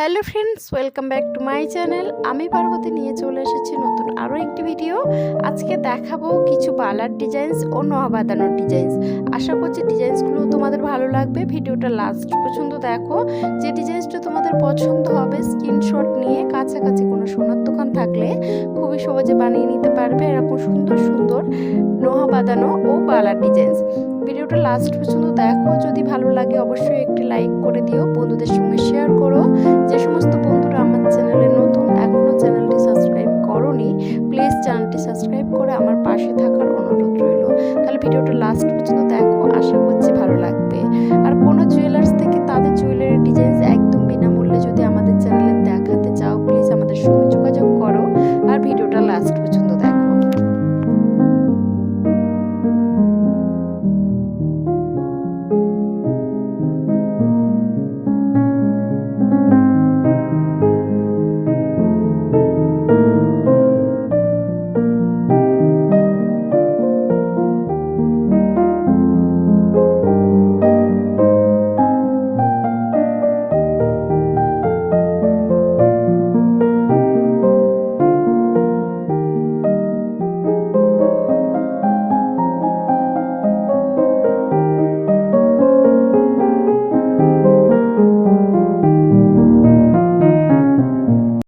Hello friends, welcome back to my channel. আমি পার্বতী নিয়ে চলে এসেছি নতুন আরও একটি ভিডিও। আজকে দেখাবো কিছু বালার ডিজাইনস ও নোয়া বাঁধানোর ডিজাইনস। আশা করছি ডিজাইনসগুলো তোমাদের ভালো লাগবে, ভিডিওটা লাস্ট পর্যন্ত দেখো। যে ডিজাইনসটা তোমাদের পছন্দ হবে স্ক্রিনশট নিয়ে কাছাকাছি কোনো সোনার দোকান থাকলে খুবই সহজে বানিয়ে নিতে পারবে এরকম সুন্দর সুন্দর নোহা বাঁধানো ও বালার ডিজাইনস ভিডিওটা লাস্ট পর্যন্ত দেখো, যদি ভালো লাগে অবশ্যই একটি লাইক করে দিও, বন্ধুদের সঙ্গে শেয়ার করো। যে সমস্ত বন্ধুরা আমার চ্যানেলে নতুন এখনও চ্যানেলটি সাবস্ক্রাইব করনি প্লিজ চ্যানেলটি সাবস্ক্রাইব